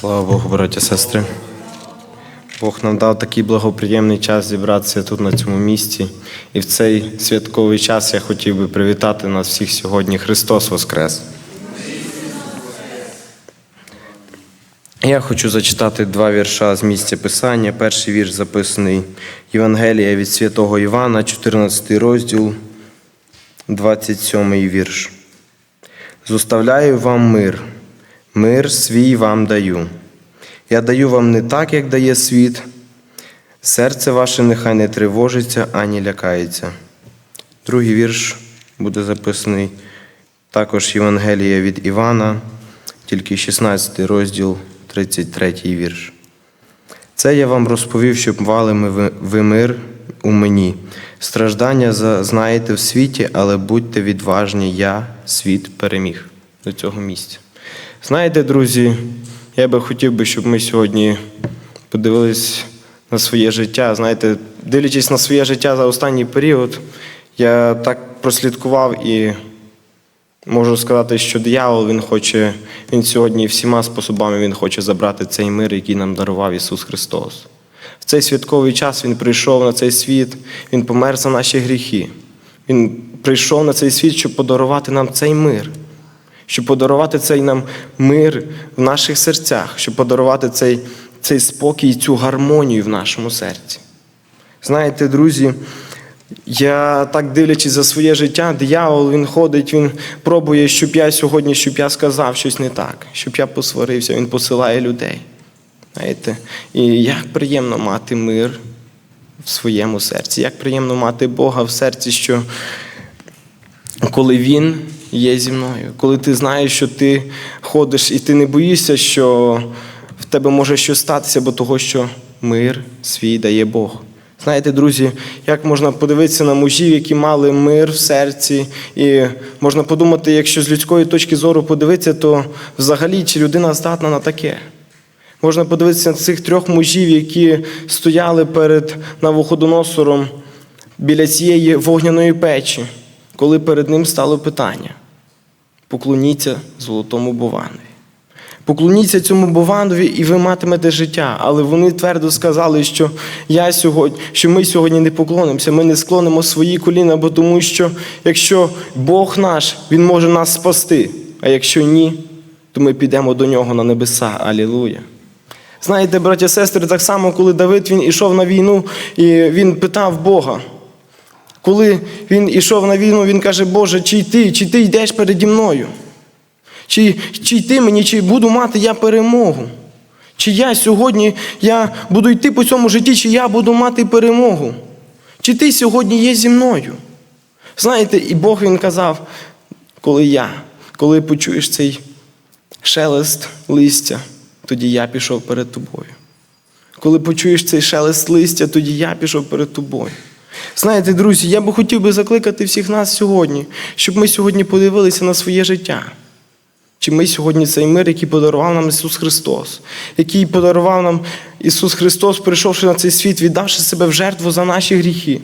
Слава Богу, браття сестри. Бог нам дав такий благоприємний час зібратися тут на цьому місці. І в цей святковий час я хотів би привітати нас всіх сьогодні. Христос Воскрес! Я хочу зачитати два вірша з місця Писання. Перший вірш записаний Євангелія від святого Івана, 14 розділ, 27 вірш. Зоставляю вам мир, мир свій вам даю. Я даю вам не так, як дає світ. Серце ваше нехай не тривожиться, ані лякається. Другий вірш буде записаний також Євангелія від Івана, тільки 16 розділ, 33 вірш. Це я вам розповів, щоб ви- ви мир у мені. Страждання знаєте в світі, але будьте відважні, я світ переміг до цього місця. Знаєте, друзі, я би хотів би, щоб ми сьогодні подивились на своє життя. Знаєте, дивлячись на своє життя за останній період, я так прослідкував і Можу сказати, що диявол він хоче, він сьогодні всіма способами він хоче забрати цей мир, який нам дарував Ісус Христос. В цей святковий час Він прийшов на цей світ, Він помер за наші гріхи. Він прийшов на цей світ, щоб подарувати нам цей мир, щоб подарувати цей нам мир в наших серцях, щоб подарувати цей, цей спокій, цю гармонію в нашому серці. Знаєте, друзі, я так дивлячись за своє життя, диявол він ходить, він пробує, щоб я сьогодні, щоб я сказав щось не так, щоб я посварився, він посилає людей. Знаєте, і як приємно мати мир в своєму серці, як приємно мати Бога в серці, що коли Він є зі мною, коли ти знаєш, що ти ходиш і ти не боїшся, що в тебе може щось статися, бо того, що мир свій дає Бог. Знаєте, друзі, як можна подивитися на мужів, які мали мир в серці, і можна подумати, якщо з людської точки зору подивитися, то взагалі чи людина здатна на таке. Можна подивитися на цих трьох мужів, які стояли перед Навуходоносором біля цієї вогняної печі, коли перед ним стало питання: поклоніться золотому Бованові. Поклоніться цьому Бованові, і ви матимете життя. Але вони твердо сказали, що я сьогодні, що ми сьогодні не поклонимося, ми не склонимо свої коліна, бо тому що якщо Бог наш, Він може нас спасти. А якщо ні, то ми підемо до нього на небеса. Алілуя. Знаєте, браття сестри, так само, коли Давид він ішов на війну, і він питав Бога. Коли він ішов на війну, він каже, Боже, чи ти, чи ти йдеш переді мною? Чи, чи йти мені, чи буду мати я перемогу? Чи я сьогодні я буду йти по цьому житті, чи я буду мати перемогу? Чи ти сьогодні є зі мною? Знаєте, і Бог він казав, коли я, коли почуєш цей шелест листя, тоді я пішов перед тобою. Коли почуєш цей шелест листя, тоді я пішов перед тобою. Знаєте, друзі, я би хотів би закликати всіх нас сьогодні, щоб ми сьогодні подивилися на своє життя. Чи ми сьогодні цей мир, який подарував нам Ісус Христос, який подарував нам Ісус Христос, прийшовши на цей світ, віддавши себе в жертву за наші гріхи?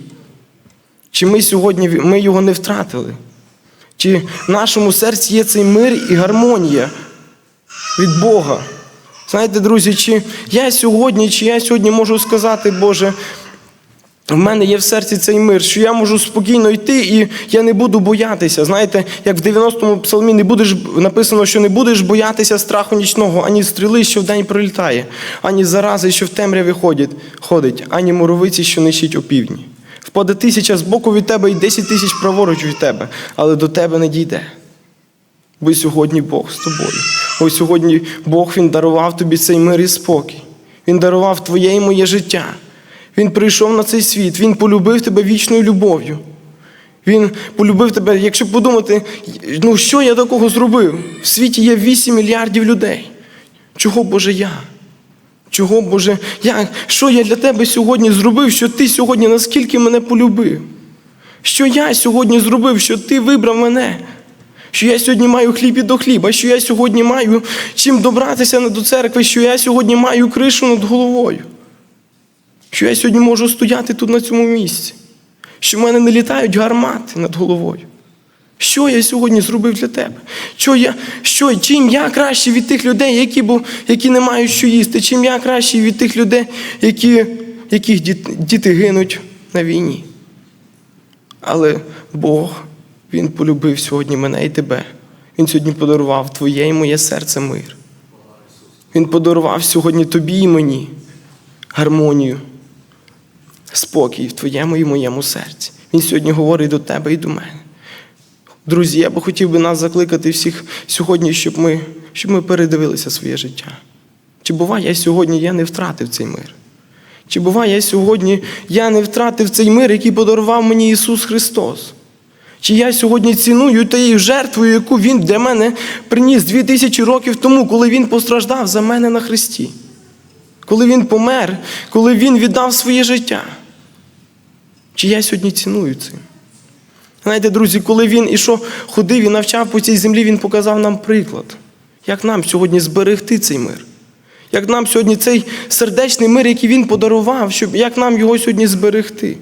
Чи ми сьогодні ми його не втратили? Чи в нашому серці є цей мир і гармонія від Бога? Знаєте, друзі, чи я сьогодні, чи я сьогодні можу сказати, Боже, в мене є в серці цей мир, що я можу спокійно йти і я не буду боятися. Знаєте, як в 90-му псалмі не будеш написано, що не будеш боятися страху нічного, ані стріли, що вдень пролітає, ані зарази, що в темряві ходить, ходить, ані муровиці, що нищить опівдні. Впаде тисяча з боку від тебе і десять тисяч праворуч від тебе, але до тебе не дійде. Бо сьогодні Бог з тобою. Бо сьогодні Бог Він дарував тобі цей мир і спокій. Він дарував твоє і моє життя. Він прийшов на цей світ, Він полюбив тебе вічною любов'ю. Він полюбив тебе, якщо подумати, ну що я такого зробив? В світі є 8 мільярдів людей. Чого Боже я? Чого, Боже, я, що я для тебе сьогодні зробив, що ти сьогодні наскільки мене полюбив? Що я сьогодні зробив, що ти вибрав мене? Що я сьогодні маю хліб і до хліба, що я сьогодні маю чим добратися до церкви, що я сьогодні маю кришу над головою. Що я сьогодні можу стояти тут на цьому місці, що в мене не літають гармати над головою, Що я сьогодні зробив для тебе? Що я, що, чим я кращий від тих людей, які, бу- які не мають що їсти? Чим я кращий від тих людей, які, яких діт- діти гинуть на війні? Але Бог, Він полюбив сьогодні мене і тебе. Він сьогодні подарував твоє і моє серце мир. Він подарував сьогодні тобі і мені гармонію, спокій в твоєму і моєму серці. Він сьогодні говорить до тебе і до мене. Друзі, я би хотів би нас закликати всіх сьогодні, щоб ми, щоб ми передивилися своє життя. Чи буває, я сьогодні я не втратив цей мир? Чи буває, я сьогодні я не втратив цей мир, який подарував мені Ісус Христос? Чи я сьогодні ціную тією жертвою, яку Він для мене приніс дві тисячі років тому, коли Він постраждав за мене на Христі? Коли Він помер, коли Він віддав своє життя? Чи я сьогодні ціную цим? Знаєте, друзі, коли він ішов, ходив і навчав по цій землі, він показав нам приклад, як нам сьогодні зберегти цей мир. Як нам сьогодні цей сердечний мир, який він подарував, щоб, як нам його сьогодні зберегти.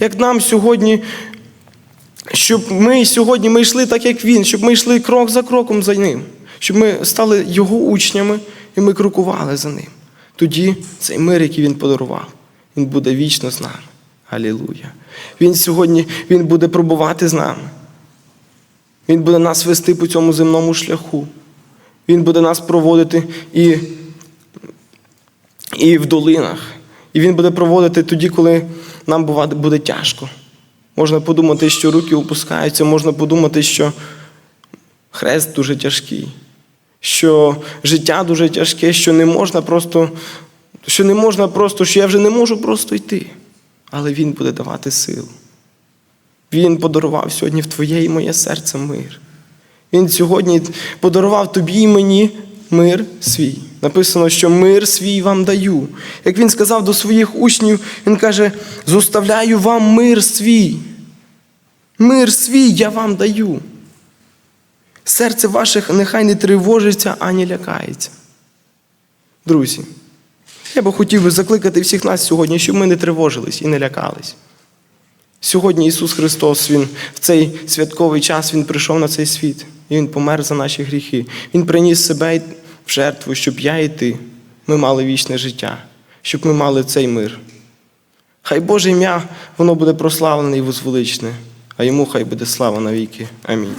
Як нам сьогодні, щоб ми сьогодні ми йшли так, як він, щоб ми йшли крок за кроком за ним, щоб ми стали його учнями і ми крокували за ним. Тоді цей мир, який він подарував, він буде вічно з нами. Алілуя. Він сьогодні він буде пробувати з нами. Він буде нас вести по цьому земному шляху. Він буде нас проводити і, і в долинах. І він буде проводити тоді, коли нам буде тяжко. Можна подумати, що руки опускаються, можна подумати, що хрест дуже тяжкий, що життя дуже тяжке, що не можна просто, що не можна просто, що я вже не можу просто йти. Але Він буде давати силу. Він подарував сьогодні в твоє і моє серце мир. Він сьогодні подарував тобі і мені мир свій. Написано, що мир свій вам даю. Як він сказав до своїх учнів, він каже: зоставляю вам мир свій. Мир свій я вам даю. Серце ваших нехай не тривожиться, ані лякається. Друзі, я би хотів би закликати всіх нас сьогодні, щоб ми не тривожились і не лякались. Сьогодні Ісус Христос, Він в цей святковий час Він прийшов на цей світ, і Він помер за наші гріхи. Він приніс себе в жертву, щоб я і ти, ми мали вічне життя, щоб ми мали цей мир. Хай Боже ім'я, воно буде прославлене і возвеличне, а йому хай буде слава навіки. Амінь.